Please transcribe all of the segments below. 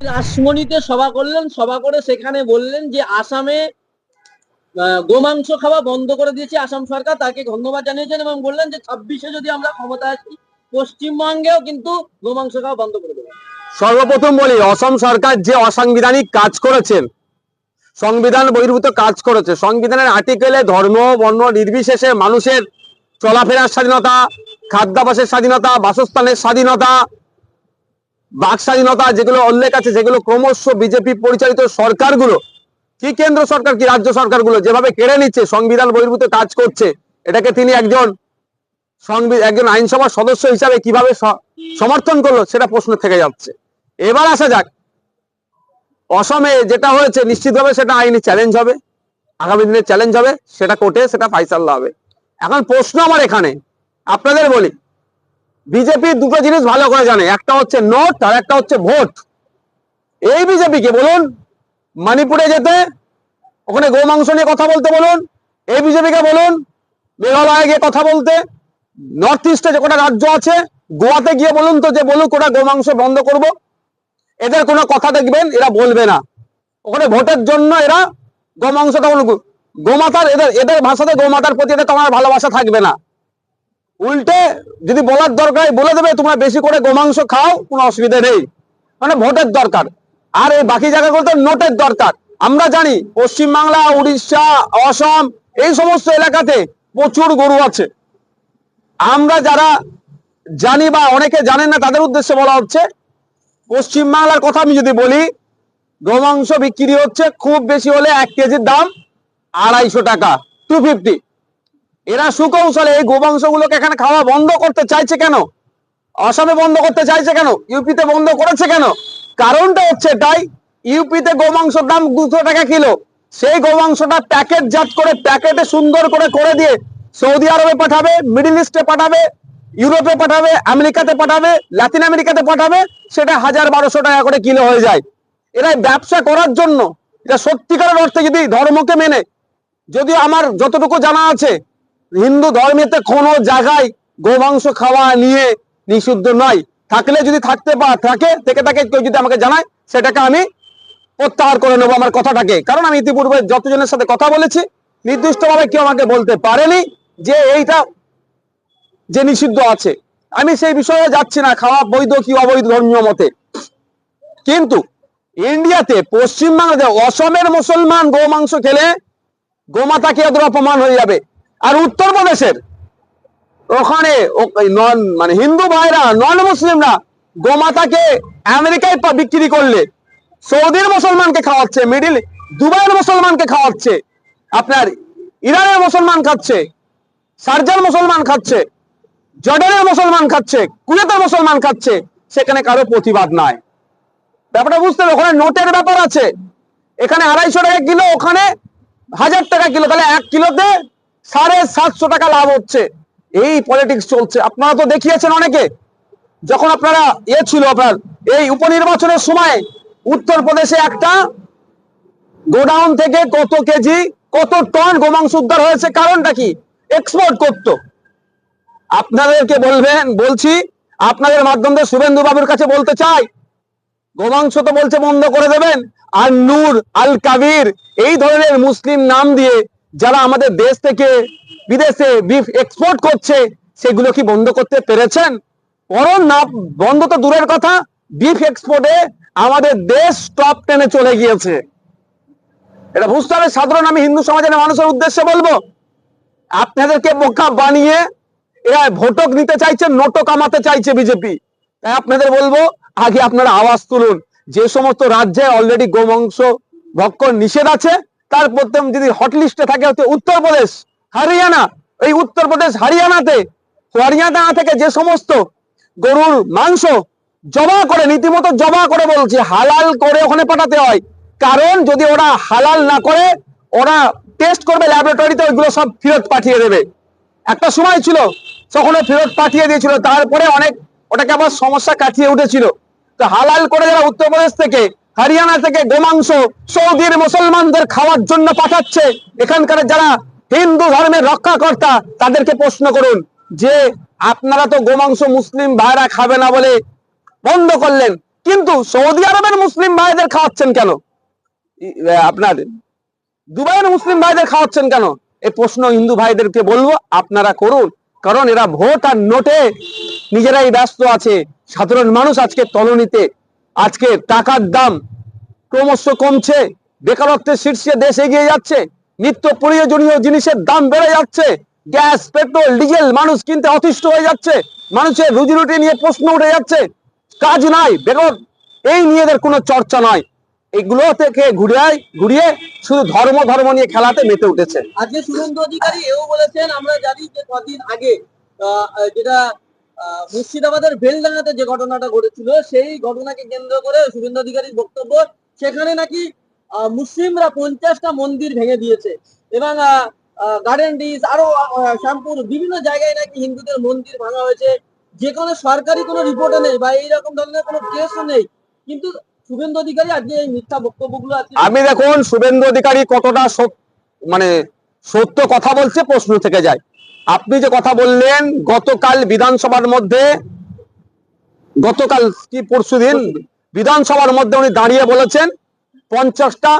রাসমণিতে সভা করলেন, সভা করে সেখানে বললেন যে আসামে গোমাংস খাওয়া বন্ধ করে দিয়েছে আসাম সরকার, তাকে ধন্যবাদ জানিয়েছেন এবং বললেন যে ছাব্বিশে যদি আমরা ক্ষমতায় আসি, পশ্চিমবঙ্গেও কিন্তু গোমাংস খাওয়া বন্ধ করে দেবো। সর্বপ্রথম বলি, অসম সরকার যে অসাংবিধানিক কাজ করেছেন, সংবিধান বহির্ভূত কাজ করেছে, সংবিধানের আর্টিকেলে ধর্ম, বর্ণ নির্বিশেষে মানুষের চলাফেরার স্বাধীনতা খাদ্যাভাসের স্বাধীনতা, বাসস্থানের স্বাধীনতা বাক স্বাধীনতা যেগুলো উল্লেখ আছে, যেগুলো ক্রমশ বিজেপি পরিচালিত সরকারগুলো, কি কেন্দ্র সরকার, কি রাজ্য সরকারগুলো যেভাবে কেড়ে নিচ্ছে, সংবিধান বহির্ভূত কাজ করছে, এটাকে তিনি একজন একজন আইনসভার সদস্য হিসাবে কীভাবে সমর্থন করল সেটা প্রশ্ন থেকে যাচ্ছে। এবার আসা যাক, অসমে যেটা হয়েছে, নিশ্চিতভাবে সেটা আইনি চ্যালেঞ্জ হবে, আগামী দিনে চ্যালেঞ্জ হবে, সেটা কোর্টে সেটা ফাইসাল্লা হবে। এখন প্রশ্ন আমার এখানে, আপনাদের বলি বিজেপি দুটো জিনিস ভালো করে জানে। একটা হচ্ছে নোট আর একটা হচ্ছে ভোট এই বিজেপিকে বলুন মণিপুরে যেতে, ওখানে গোমাংস নিয়ে কথা বলতে বলুন, এই বিজেপিকে বলুন, মেঘালয়ে গিয়ে কথা বলতে নর্থ ইস্টে যে কটা রাজ্য আছে, গোয়াতে গিয়ে বলুন তো যে বলুক ওটা গোমাংস বন্ধ করব। এদের কোনো কথা দেখবেন, এরা বলবে না। ওখানে ভোটের জন্য এরা গোমাংসটা গোমাতার, এদের এদের ভাষাতে গোমাতার প্রতি এদের তোমার ভালোবাসা থাকবে না। উল্টে যদি বলার দরকার, বলে দেবে তোমরা বেশি করে গোমাংস খাও, কোনো অসুবিধা নেই। মানে ভোটের দরকার। আর এই বাকি জায়গাগুলোতে নোটের দরকার। আমরা জানি পশ্চিমবাংলা, উড়িষ্যা, অসম, এই সমস্ত এলাকাতে প্রচুর গরু আছে। আমরা যারা জানি বা অনেকে জানেন না, তাদের উদ্দেশ্যে বলা হচ্ছে, পশ্চিমবাংলার কথা আমি যদি বলি, গোমাংস বিক্রি হচ্ছে খুব বেশি হলে এক কেজির দাম আড়াইশো টাকা টু ফিফটি এরা সুকৌশলে এই গোমাংসগুলোকে এখানে খাওয়া বন্ধ করতে চাইছে কেন? অসমে বন্ধ করতে চাইছে কেন? ইউপিতে বন্ধ করেছে কেন? কারণটা হচ্ছে তাই, ইউপিতে গোমাংসের দাম দুশো টাকা কিলো। সেই গোমাংসটা প্যাকেট জাত করে, প্যাকেটে সুন্দর করে করে দিয়ে সৌদি আরবে পাঠাবে, মিডিল ইস্টে পাঠাবে, ইউরোপে পাঠাবে, আমেরিকাতে পাঠাবে, লাতিন আমেরিকাতে পাঠাবে, সেটা হাজার বারোশো টাকা করে কিলো হয়ে যায়। এরা ব্যবসা করার জন্য, এটা সত্যিকারের অর্থে যদি ধর্মকে মেনে, যদিও আমার যতটুকু জানা আছে হিন্দু ধর্মেতে কোনো জায়গায় গোমাংস খাওয়া নিয়ে নিষিদ্ধ নয়। থাকলে যদি থাকতে থাকে, থেকে থাকে, কেউ যদি আমাকে জানায়, সেটাকে আমি প্রত্যাহার করে নেব আমার কথাটাকে। কারণ আমি ইতিপূর্বে যতজনের সাথে কথা বলেছি, নির্দিষ্টভাবে কেউ আমাকে বলতে পারেনি যে এইটা, যে নিষিদ্ধ আছে। আমি সেই বিষয়ে যাচ্ছি না, খাওয়া বৈধ কি অবৈধ ধর্মীয় মতে। কিন্তু ইন্ডিয়াতে পশ্চিমবাংলাতে অসমের মুসলমান গোমাংস খেলে গোমাতাকে ওদের অপমান হয়ে যাবে? আর উত্তরপ্রদেশের ওখানে নন মানে হিন্দু ভাইরা, নন মুসলিমরা গোমাতাকে আমেরিকায় বিক্রি করলে, সৌদির মুসলমানকে খাওয়াচ্ছে, মিডিল দুবাইয়ের মুসলমানকে খাওয়াচ্ছে, আপনার ইরানের মুসলমান খাচ্ছে, সার্জার মুসলমান খাচ্ছে, জর্ডানের মুসলমান খাচ্ছে, কুয়েতের মুসলমান খাচ্ছে, সেখানে কারও প্রতিবাদ নাই। ব্যাপারটা বুঝতে হবে, ওখানে নোটের ব্যাপার আছে। এখানে আড়াইশো টাকা কিলো, ওখানে হাজার টাকা কিলো, তাহলে এক কিলোতে সাড়ে সাতশো টাকা লাভ হচ্ছে। এই পলিটিক্স চলছে। আপনারা তো দেখিয়েছেন অনেকে, যখন আপনারা ইয়ে ছিল আপনার, এই উপনির্বাচনের সময় উত্তরপ্রদেশে একটা গোডাউন থেকে কত কেজি, কত টন গোমাংস উদ্ধার হয়েছে, কারণটা কি? এক্সপোর্ট করতো। আপনাদেরকে বলবেন, বলছি, আপনাদের মাধ্যমে শুভেন্দু বাবুর কাছে বলতে চাই, গোমাংস তো বলছে বন্ধ করে দেবেন, আর নূর আল কাবির এই ধরনের মুসলিম নাম দিয়ে যারা আমাদের দেশ থেকে বিদেশে বিফ এক্সপোর্ট করছে, সেগুলো কি বন্ধ করতে পেরেছেন? বরং না, বন্ধ তো দূরের কথা বিফ এক্সপোর্টে আমাদের দেশ টপ টেনে চলে গিয়েছে। এটা বুঝতে হবে, সাধারণ আমি হিন্দু সমাজের মানুষের উদ্দেশ্যে বলব। আপনাদেরকে বোকা বানিয়ে এরা ভোটক নিতে চাইছে, নোটক কামাতে চাইছে বিজেপি তাই আপনাদের বলব, আগে আপনারা আওয়াজ তুলুন। যে সমস্ত রাজ্যে অলরেডি গোবংশ ভক্ষণ নিষেধ আছে তার প্রথম যদি হট লিস্টে থাকে হচ্ছে উত্তরপ্রদেশ, হরিয়ানা। এই উত্তরপ্রদেশ, হরিয়ানাতে, হরিয়ানা থেকে যে সমস্ত গরুর মাংস জমা করে, রীতিমতো জমা করে বলছে, হালাল করে ওখানে পাঠাতে হয়। কারণ যদি ওরা হালাল না করে, ওরা টেস্ট করবে ল্যাবরেটরিতে ওইগুলো সব ফেরত পাঠিয়ে দেবে। একটা সময় ছিল তখন ফেরত পাঠিয়ে দিয়েছিল, তারপরে অনেক, ওটাকে আবার সমস্যা কাটিয়ে উঠেছিল। তো হালাল করে যারা উত্তরপ্রদেশ থেকে হরিয়ানা থেকে গোমাংস সৌদির মুসলমানদের খাওয়ার জন্য পাঠাচ্ছে। এখানকার যারা হিন্দু ধর্মের রক্ষাকর্তা, তাদেরকে প্রশ্ন করুন, যে আপনারা তো গোমাংস মুসলিম ভাইরা খাবে না বলে বন্ধ করলেন, কিন্তু সৌদি আরবের মুসলিম ভাইদের খাওয়াচ্ছেন কেন? আপনার দুবাইয়ের মুসলিম ভাইদের খাওয়াচ্ছেন কেন? এই প্রশ্ন হিন্দু ভাইদেরকে বলব, আপনারা করুন, কারণ এরা ভোট আর নোটে নিজেরাই ব্যস্ত আছে। সাধারণ মানুষ আজকে তলনিতে আজকে টাকার দাম ক্রমশ কমছে, বেকারত্বের শীর্ষে দেশ এগিয়ে যাচ্ছে, নিত্য প্রয়োজনীয় জিনিসের দাম বেড়ে যাচ্ছে, গ্যাস, পেট্রোল, ডিজেল, মানুষ কিনতে অতিষ্ঠ হয়ে যাচ্ছে, মানুষের রুজি রুটি নিয়ে প্রশ্ন উঠে যাচ্ছে, কাজ নাই, বেকার, এই নিয়ে এদের কোনো চর্চা নয় এগুলো থেকে ঘুরিয়ে ঘুরিয়ে শুধু ধর্ম ধর্ম নিয়ে খেলাতে মেতে উঠেছে। আজকে শুভেন্দু অধিকারী এও বলেছেন, আমরা জানি যে কদিন আগে যেটা মুর্শিদাবাদের বেলডাঙ্গাতে যে ঘটনাটা ঘটেছিল, সেই ঘটনাকে কেন্দ্র করে শুভেন্দু অধিকারীর বক্তব্য, সেখানে নাকি মুসলিমরা পঞ্চাশটা মন্দির ভেঙে দিয়েছে। এবং গার্ডেন ডিস আরও শ্যামপুর বিভিন্ন জায়গায় নাকি হিন্দুদের মন্দির ভাঙা হয়েছে। যে কোনো সরকারি কোনো রিপোর্টে নেই বা এইরকম ধরনের কোনো কেসও নেই। কিন্তু শুভেন্দু অধিকারী আজকে এই মিথ্যা বক্তব্যগুলো আমি দেখুন, শুভেন্দু অধিকারী কতটা মানে সত্য কথা বলছে প্রশ্ন থেকে যায়। আপনি যে কথা বললেন, গতকাল বিধানসভার মধ্যে, গতকাল কি পরশুদিন বিধানসভার মধ্যে উনি দাঁড়িয়ে বলেছেন, পঞ্চাশটা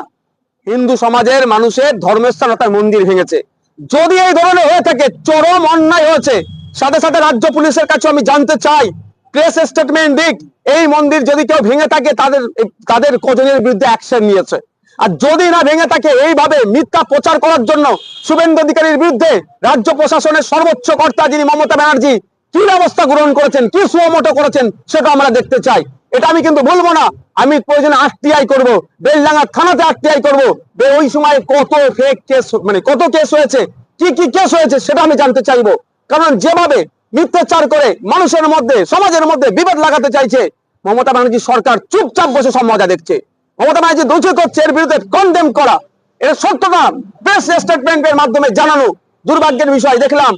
হিন্দু সমাজের মানুষের ধর্মস্থান অর্থাৎ মন্দির ভেঙেছে। যদি এই ধরনের হয়ে থাকে, চরম অন্যায় হয়েছে, সাথে সাথে রাজ্য পুলিশের কাছে আমি জানতে চাই, প্রেস স্টেটমেন্ট দিক, এই মন্দির যদি কেউ ভেঙে থাকে, তাদের তাদের কজনের বিরুদ্ধে অ্যাকশন নিয়েছে। আর যদি না ভেঙে থাকে, এইভাবে মিথ্যা প্রচার করার জন্য শুভেন্দু অধিকারীর বিরুদ্ধে রাজ্য প্রশাসনের সর্বোচ্চ কর্তা যিনি মমতা ব্যানার্জি, কি ব্যবস্থা গ্রহণ করেছেন, কি সুমোটো করেছেন, সেটা আমরা দেখতে চাই। এটা আমি কিন্তু বলব না। আমি প্রয়োজনে আরটিআই করব, বেলডাঙ্গা থানাতে আরটিআই করব। ওই সময় কত ফেক কেস মানে কত কেস হয়েছে, কি কি কেস হয়েছে, সেটা আমি জানতে চাইব। কারণ যেভাবে মিথ্যাচার করে মানুষের মধ্যে, সমাজের মধ্যে বিবাদ লাগাতে চাইছে, মমতা ব্যানার্জি সরকার চুপচাপ বসে সব দেখছে। মমতা ব্যানার্জি দোষী করছে, এর বিরুদ্ধে কন্ডেম করা। এটা সত্যটা প্রেস স্টেটমেন্টের মাধ্যমে জানানো দুর্ভাগ্যের বিষয়। দেখলাম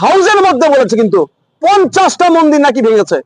হাউজের মধ্যে বলেছে কিন্তু, পঞ্চাশটা মন্দির নাকি ভেঙেছে।